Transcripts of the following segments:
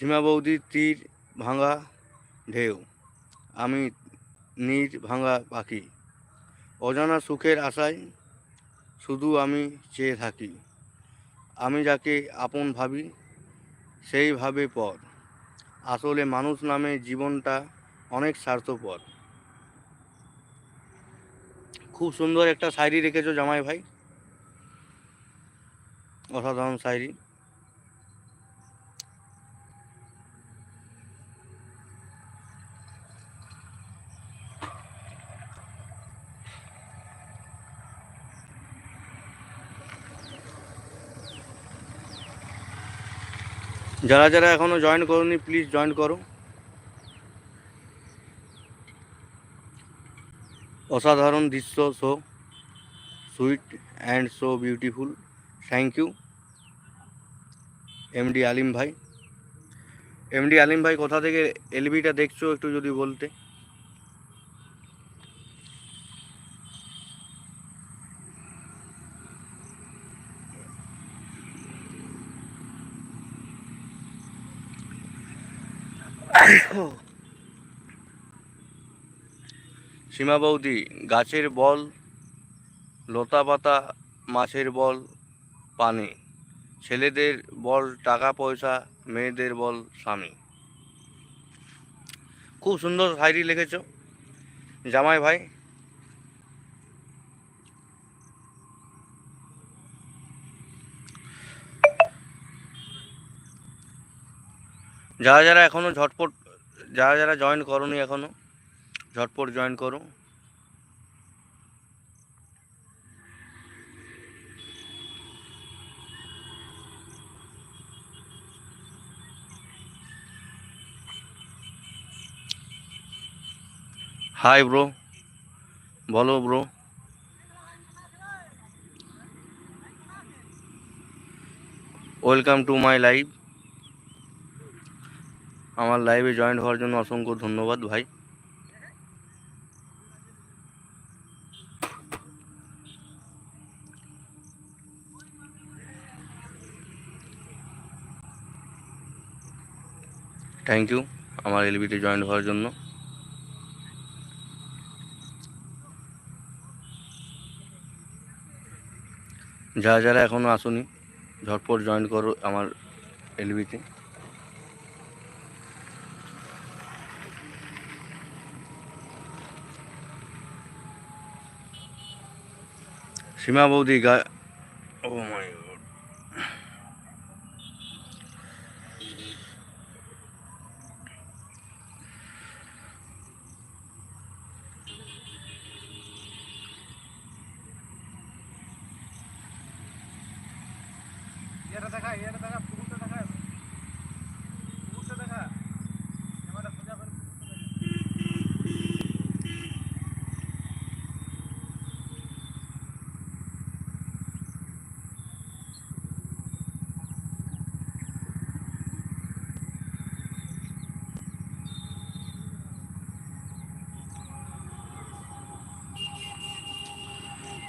সীমা বৌদির তীর ভাঙা ঢেউ। আমি নীর ভাঙা পাখি। অজানা সুখের আশায় শুধু আমি চেয়ে থাকি। আমি যাকে আপন ভাবি সেইভাবে পর। আসলে মানুষ নামে জীবনটা অনেক স্বার্থপর। খুব সুন্দর একটা শায়রি রেখেছো জামাই ভাই। অসাধারণ শায়রি যারা যারা এখনও জয়েন করনি প্লিজ জয়েন করো। অসাধারণ দৃশ্য so sweet and so beautiful thank you MD Alim ভাই। এমডি আলিম ভাই, কোথা থেকে এলবিটা দেখছ একটু যদি বলতে? সীমা বৌদি, গাছের বল, লতা পাতা, মাছের বল, পানি। ছেলেদের বল, টাকা, পয়সা, মেয়েদের বল, স্বামী। খুব সুন্দর শায়রি লিখেছ। জামাই ভাই যারা যারা এখনও ঝটপট, যারা যারা জয়েন করনি এখনও, ঝটপট জয়েন করো। হাই ব্রো বলো bro welcome to my live আমার লাইভে জয়েন্ট হওয়ার জন্য অসংখ্য ধন্যবাদ ভাই। থ্যাংক ইউ আমার এলবিতে জয়েন্ট হওয়ার জন্য। যারা যারা এখনও আসুনি, ঝটপট জয়েন করো আমার এলবিতে সীমা বৌদি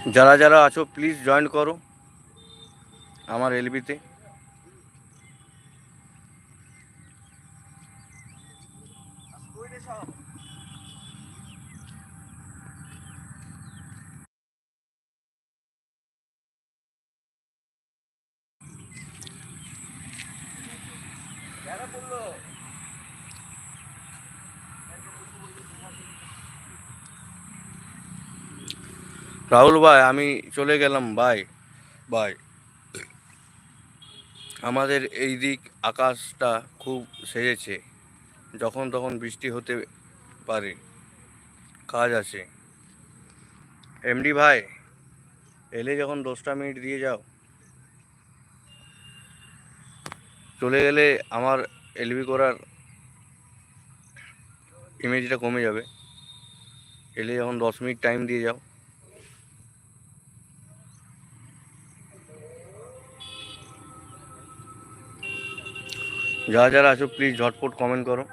যারা যারা আছো প্লিজ জয়েন করো আমার এলবিতে রাহুল ভাই, আমি চলে গেলাম বাই বাই আমাদের এই দিক আকাশটা খুব সেজেছে, যখন তখন বৃষ্টি হতে পারে, কাজ আছে। এমডি ভাই, এলে যখন দশটা মিনিট দিয়ে যাও। চলে গেলে আমার এলবি করার ইমেজটা কমে যাবে। এলে যখন দশ মিনিট টাইম দিয়ে যাও। যারা যারা আছো প্লিজ ঝটপট কমেন্ট করো।